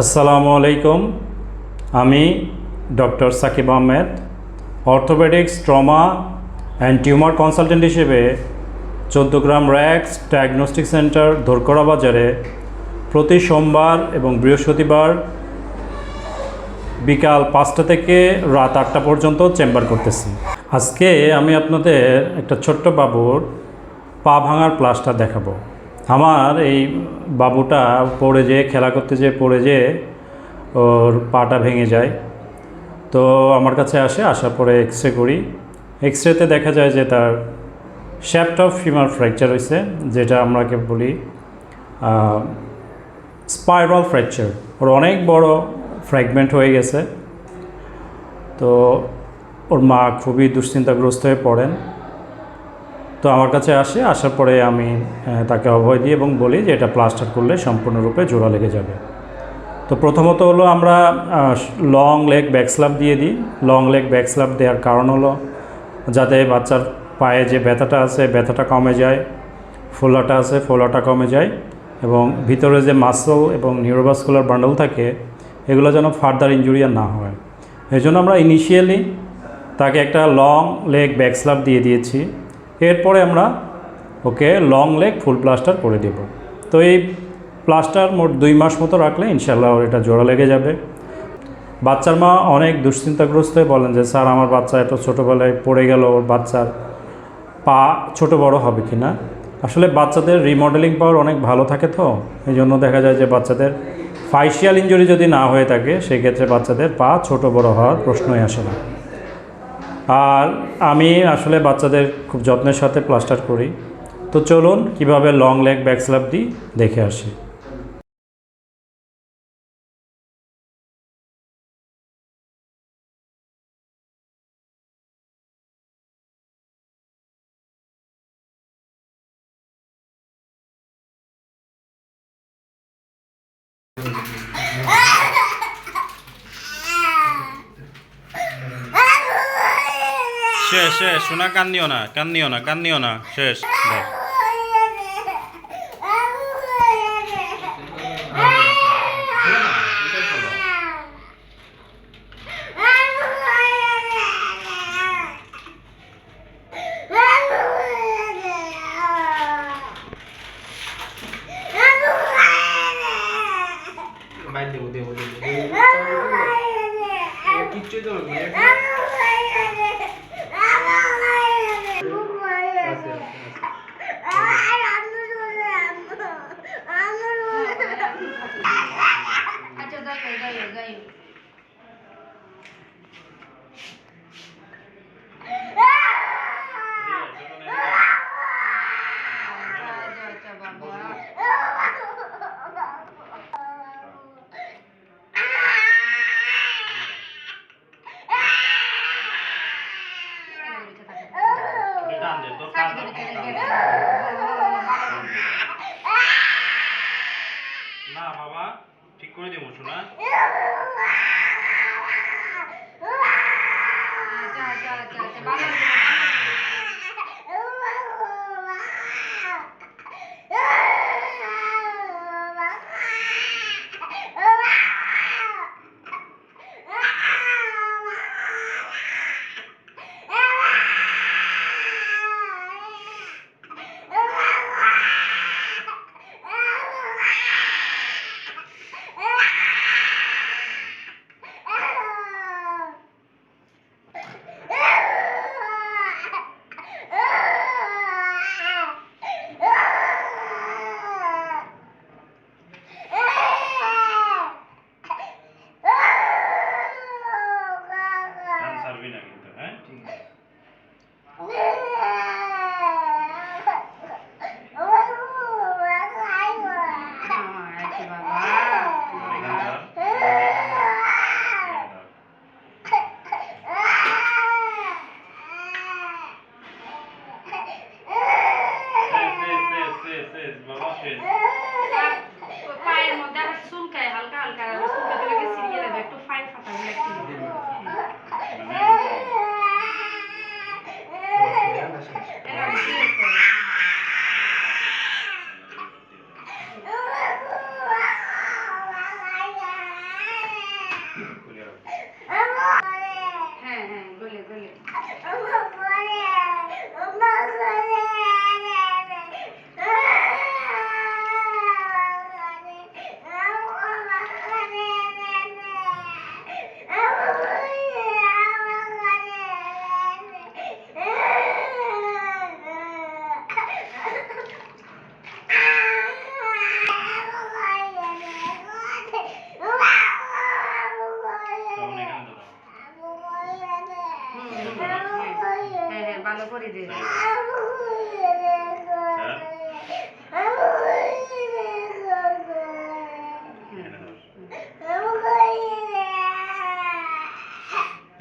আসসালামু আলাইকুম। আমি doctor Sakib Ahmed, orthopaedics, trauma and tumour consultant হিসেবে চোদ্দগ্রাম র্যাক্স ডায়াগনস্টিক সেন্টার ধরকড়া বাজারে প্রতি সোমবার এবং বৃহস্পতিবার বিকাল পাঁচটা থেকে রাত আটটা পর্যন্ত চেম্বার করতেছি। আজকে আমি আপনাদের একটা ছোট্ট বাবুর পা ভাঙার প্লাসটা দেখাবো। আমার এই বাবুটা পড়ে যেয়ে, খেলা করতে যেয়ে পড়ে যেয়ে ওর পাটা ভেঙে যায়। তো আমার কাছে আসে, আসার পরে এক্স রে করি। এক্স রেতে দেখা যায় যে তার শ্যাপ্ট অফ ফিমার ফ্র্যাকচার হয়েছে যেটা আমরাকে বলি স্পাইরাল ফ্র্যাকচার ওর অনেক বড় ফ্র্যাগমেন্ট হয়ে গেছে। তো ওর মা খুবই দুশ্চিন্তাগ্রস্ত হয়ে পড়েন। তো আমার কাছে আসে, আসার পরে আমি তাকে অভয় দিই এবং বলি যে এটা প্লাস্টার করলে সম্পূর্ণরূপে জোড়া লেগে যাবে। তো প্রথমত হলো আমরা লং লেগ ব্যাক ব্যাকস্লাপ দিয়ে দিই। লং লেগ ব্যাক ব্যাকস্লাপ দেওয়ার কারণ হলো যাতে বাচ্চার পায়ে যে ব্যথাটা আছে, ব্যথাটা কমে যায়, ফোলাটা আছে, ফোলাটা কমে যায় এবং ভিতরে যে মাসল এবং নিউরোভাস্কুলার বান্ডল থাকে, এগুলো যেন ফার্দার ইঞ্জুরি আর না হয়। এই জন্য আমরা ইনিশিয়ালি তাকে একটা লং লেগ ব্যাক ব্যাকস্লাপ দিয়ে দিয়েছি। এরপরে আমরা, ওকে লং লেগ ফুল প্লাস্টার করে দেব। তো এই প্লাস্টার মোট দুই মাস মতো রাখলে ইনশাল্লাহ ওর এটা জোড়া লেগে যাবে। বাচ্চার মা অনেক দুশ্চিন্তাগ্রস্ত হয়ে বলেন যে, স্যার, আমার বাচ্চা এত ছোটোবেলায় পড়ে গেল, ওর বাচ্চার পা ছোট বড় হবে কি না? আসলে বাচ্চাদের রিমডেলিং পাওয়ার অনেক ভালো থাকে তো, এই জন্য দেখা যায় যে বাচ্চাদের ফাইশিয়াল ইঞ্জুরি যদি না হয়ে থাকে, সেক্ষেত্রে বাচ্চাদের পা ছোট বড় হওয়ার প্রশ্নই আসে না। আর আমি আসলে বাচ্চাদের খুব যত্নের সাথে প্লাস্টার করি। তো চলুন কীভাবে লং লেগ ব্যাক স্ল্যাব দিই দেখে আসি। শেষ শেষ শোনা কান্দিও না কান্দিও না কান্দিও না শেষ দেখ বাইর দেবো দেবো দেবো কিচ্ছু তো হবে না। আস্তে, আস্তে, আস্তে। আচ্ছা গাইও গাইও গাইও আচ্ছা আচ্ছা বাবা না বাবা ঠিক করে দেবো শোনা আচ্ছা আচ্ছা আচ্ছা আচ্ছা ভালো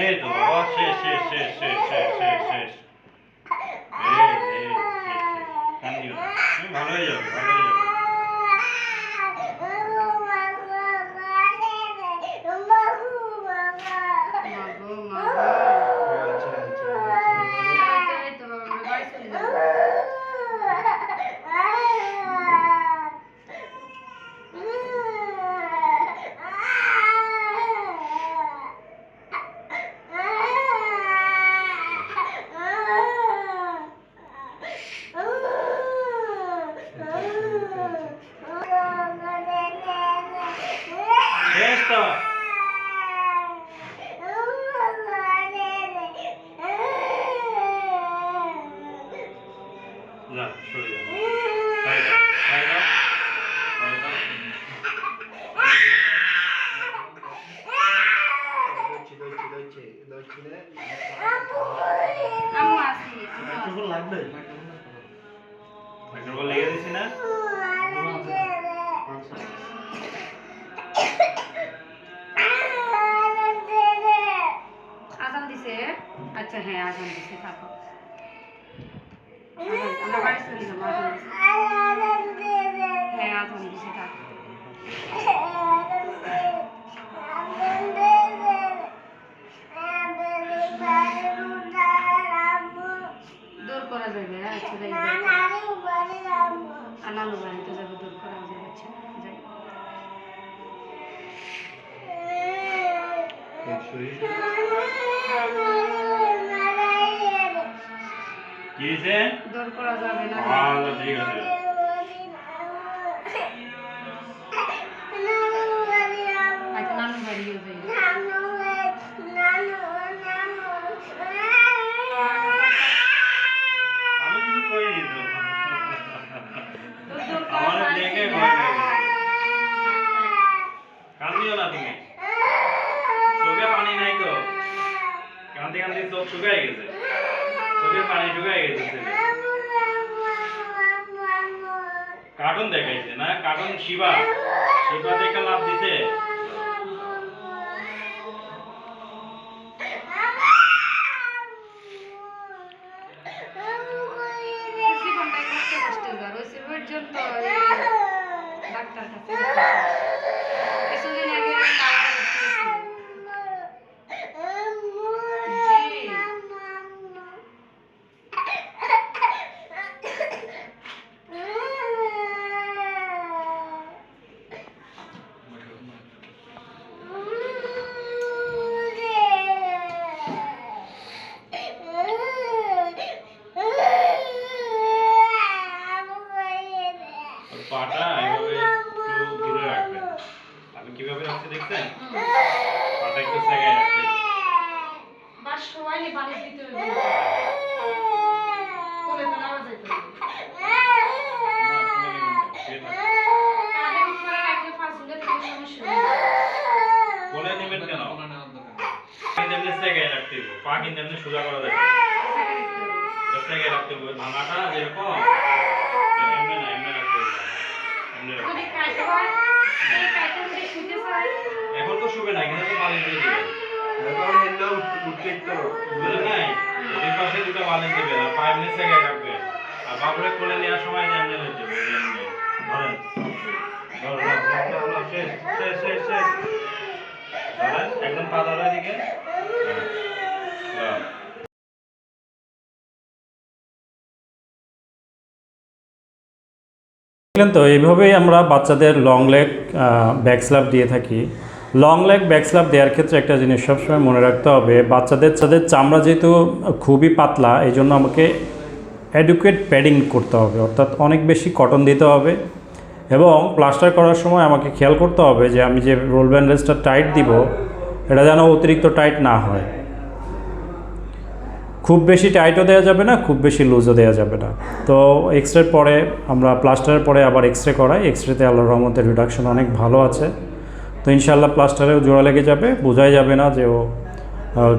এই তো বাবা শেষ শেষ শেষ শেষ শেষ শেষ শেষ এই এই শেষ শেষ কান্দিও না তুমি ভালো হয়ে যাবে ভালো হয়ে যাবে মাগো মাগো আচ্ছা আচ্ছা এই তো এই তো আমরা বাড়ি চলে যাব শেষ তো না সরে যাও পায়ে দাও পায়ে দাও পায়ে দাও দইছি দইছি দইছি দইছি রে আম্মু আসি আম্মু আসি। মাইক্রোফোন লাগবে মাইক্রোফোন লেগে দিছি না আচ্ছা হ্যাঁ আজান দিছে থাকো। হ্যাঁ থাকো। দূর করা যাবে হ্যাঁ আচ্ছা যাই যাই। বাড়িতে যাব, দূর করা যাবে আচ্ছা যাই। কি হয়েছে? দূর করা যাবে না। আচ্ছা ঠিক আছে। কান্দিও না তুমি। চোখে পানি নাই তো। কান্দি কান্দি চোখ শুকাই গেছে। চোখে পানি শুকাই গেছে। কার্টুন দেখাইছে না? কার্টুন শিবা। শিবা দেখে লাভ দিছে জীবনটাই কষ্টে কষ্টে যার ওই পর্যন্ত ডাক্তার কাছে কিছুদিন আগে আমি ডাক্তার কাছে গেছিলাম। জি। ওর পাটা এভাবে একটু দূরে রাখবেন আমি দেখছেন পাটা একটু সেগায় রাখতে বাস সবাই নিয়ে বালিশ দিতে হবে কোলে তো নেওয়া যেত না। না শুনে নেবেন না, শুয়ে থাকুন। কাঁধের উপরে রাখলে ফাঁস হলে কোনো সমস্যা নেই। কোলে নেবেন কেন এমনি সেগায় রাখতে হবে পা কিন্তু এমনি সোজা করা যাবে। রাখতে হবে ভাঙাটা যেরকম এমনি না এমনি রাখতে এখন তো শুবে না তো বালিশ দিয়ে এখন হেললে উঠতে তো বুঝলেন নাই পাশে দুটো বালিশ দিবেন আর এমনি রাখবেন আর বাবুরে কোলে নেওয়ার সময় এমনি হয়ে যাবে ধরেন। ধরো, ধরো, ধরো, ধরো, ধরো, শেষ শেষ শেষ শেষ। ধরেন একদম পা ধরো এদিকে দেখলেন তো, এইভাবেই আমরা বাচ্চাদের লং লেগ ব্যাক স্ল্যাপ দিয়ে থাকি। লং লেগ ব্যাক স্ল্যাপ দেওয়ার ক্ষেত্রে একটা জিনিস সবসময় মনে রাখতে হবে, বাচ্চাদের তাদের চামড়া যেহেতু খুবই পাতলা এই জন্য আমাকে অ্যাডুকেট প্যাডিং করতে হবে, অর্থাৎ অনেক বেশি কটন দিতে হবে এবং প্লাস্টার করার সময় আমাকে খেয়াল করতে হবে যে আমি যে রোল ব্যান্ডেজটা টাইট দিব, এটা যেন অতিরিক্ত টাইট না হয়। খুব বেশি টাইটও দেওয়া যাবে না, খুব বেশি লুজও দেওয়া যাবে না। তো এক্স রের পরে আমরা প্লাস্টারের পরে আবার এক্স রে করাই। এক্স রেতে আল্লাহর রহমতের রিডাকশন অনেক ভালো আছে। তো ইনশাল্লাহ প্লাস্টারেও জোড়া লেগে যাবে, বোঝাই যাবে না যে ও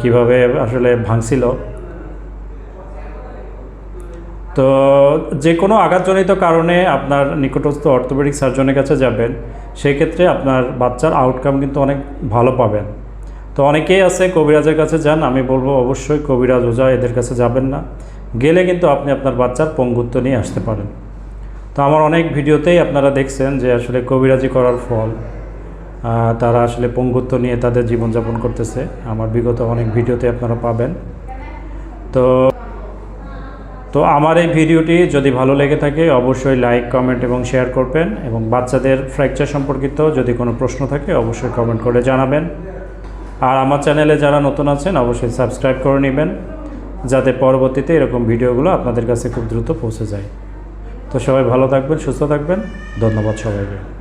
কীভাবে আসলে ভাঙছিল। তো যে কোনো আঘাতজনিত কারণে আপনার নিকটস্থ অর্থোপেডিক সার্জনের কাছে যাবেন সেই ক্ষেত্রে আপনার বাচ্চার আউটকাম কিন্তু অনেক ভালো পাবেন। তো অনেকেই আছে, কবিরাজের কাছে যান, আমি বলব অবশ্যই কবিরাজ ওজা এদের কাছে যাবেন না। গেলে কিন্তু আপনি আপনার বাচ্চার পঙ্গুত্ব নিয়ে আসতে পারেন। তো আমার অনেক ভিডিওতেই আপনারা দেখছেন যে আসলে কবিরাজি করার ফল তারা আসলে পঙ্গুত্ব নিয়ে তাদের জীবনযাপন করতেছে। আমার বিগত অনেক ভিডিওতে আপনারা পাবেন। তো তো আমার এই ভিডিওটি যদি ভালো লেগে থাকে, অবশ্যই লাইক, কমেন্ট এবং শেয়ার করবেন এবং বাচ্চাদের ফ্র্যাকচার সম্পর্কিত যদি কোনো প্রশ্ন থাকে, অবশ্যই কমেন্ট করে জানাবেন। আর আমার চ্যানেলে যারা নতুন আছেন, অবশ্যই সাবস্ক্রাইব করে নেবেন, যাতে পরবর্তীতে এরকম ভিডিওগুলো আপনাদের কাছে খুব দ্রুত পৌঁছে যায়। তো সবাই ভালো থাকবেন, সুস্থ থাকবেন। ধন্যবাদ সবাইকে।